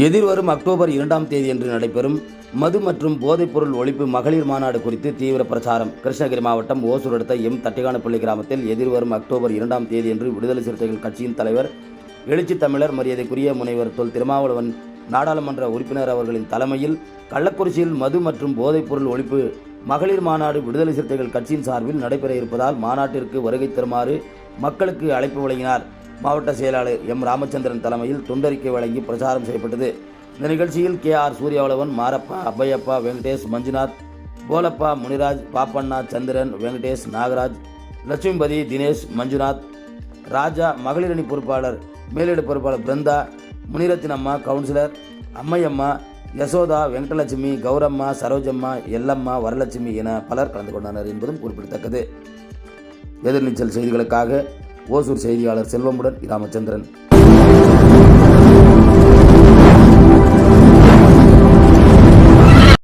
எதிர்வரும் அக்டோபர் இரண்டாம் தேதியன்று நடைபெறும் மது மற்றும் போதைப்பொருள் ஒழிப்பு மகளிர் மாநாடு குறித்து தீவிர பிரச்சாரம். கிருஷ்ணகிரி மாவட்டம் ஓசூர் அடுத்த எம் தட்டிகானப்பள்ளி கிராமத்தில் எதிர்வரும் அக்டோபர் இரண்டாம் தேதி என்று விடுதலை சிறுத்தைகள் கட்சியின் தலைவர் எழுச்சி தமிழர் மரியாதைக்குரிய முனைவர் தொல் திருமாவளவன் நாடாளுமன்ற உறுப்பினர் அவர்களின் தலைமையில் கள்ளக்குறிச்சியில் மது மற்றும் போதைப்பொருள் ஒழிப்பு மகளிர் மாநாடு விடுதலை சிறுத்தைகள் கட்சியின் சார்பில் நடைபெற இருப்பதால் மாநாட்டிற்கு வருகை தருமாறு மக்களுக்கு அழைப்பு வழங்கினார். மாவட்ட செயலாளர் எம் ராமச்சந்திரன் தலைமையில் துண்டறிக்கை வழங்கி பிரச்சாரம் செய்யப்பட்டது. இந்த நிகழ்ச்சியில் கே ஆர் சூர்யாவளவன் மாரப்பா அப்பையப்பா வெங்கடேஷ் மஞ்சுநாத் போலப்பா முனிராஜ் பாப்பண்ணா சந்திரன் வெங்கடேஷ் நாகராஜ் லட்சுமிபதி தினேஷ் மஞ்சுநாத் ராஜா மகளிரணி பொறுப்பாளர் மேலிட பொறுப்பாளர் பிருந்தா முனிரத்தின் அம்மா கவுன்சிலர் அம்மையம்மா யசோதா வெங்கடலட்சுமி கௌரம்மா சரோஜம்மா எல்லம்மா வரலட்சுமி என பலர் கலந்து கொண்டனர் என்பதும் குறிப்பிடத்தக்கது. எதிர்நீச்சல் செய்திகளுக்காக ஓசூர் செய்தியாளர் செல்வமுடன் ராமச்சந்திரன்